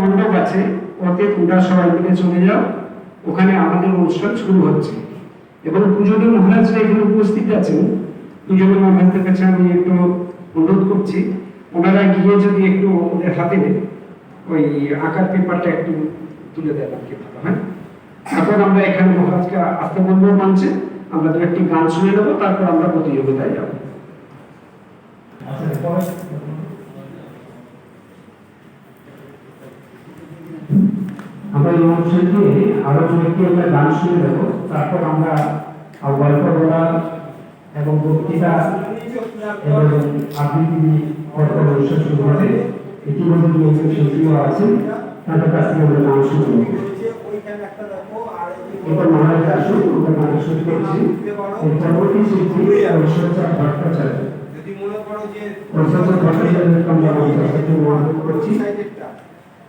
মণ্ডপ আছে, ওতে তোমরা সবাই মিলে চলে যাও। ওখানে আমাদের অনুষ্ঠান শুরু হচ্ছে। এবং পুজোরী মহারাজরা এখানে উপস্থিত আছেন। পুজোরী মহারাজদের কাছে আমি একটু অনুরোধ করছি, ওনারা গিয়ে যদি একটু ওদের হাতে ওই আঁকার পেপারটা একটু তুলে দেন আর কি ভালো, হয়? তারপর আমরা এখানে মহারাজকে আসতে বলব মঞ্চে আমরা দু একটি গান শুনে নেব, তারপর আমরা প্রতিযোগিতায় যাব। আমরা এই অনুষ্ঠানটি আরও একটি আমরা গান শুনে দেবো। তারপর আমরা গল্প বলা এবং বক্তৃতা এবং আবৃত্তি গল্প অনুষ্ঠান শুরু হবে ইতিমধ্যে দু একজন শিল্পীও আছেন, তাদের কাছ থেকে আমরা গান শুনে নেব। এরপর মহারাজ আসুন, আমরা গান শুরু করছি। এর পরবর্তী শিল্পী ঐশ্বর্য ভট্টাচার্য। ঐশ্বর্য ভট্টাচার্যকে আমরা করছি।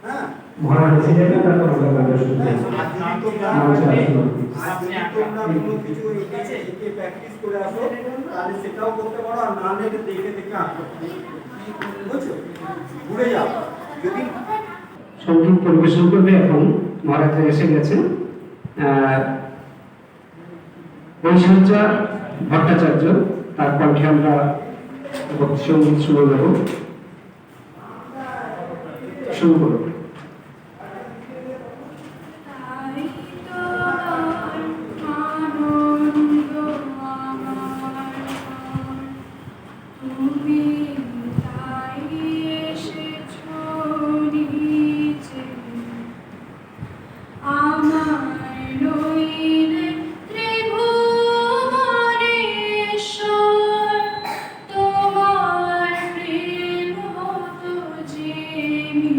হ্যাঁ। যাবে তারপর প্র্যাকটিস করে আসো তাহলে সেটাও করতে পারো আর না হলে দেখে দেখে আঁকো বুঝছ? ঘুরে যাও। যদি সংগীত পরিবেশন করবে এখন মহারাজ এসে গেছেন আহ, ঐশ্বর্যা ভট্টাচার্য তার কণ্ঠে আমরা ভক্তি সংগীত শুরু দেব শুরু করব। me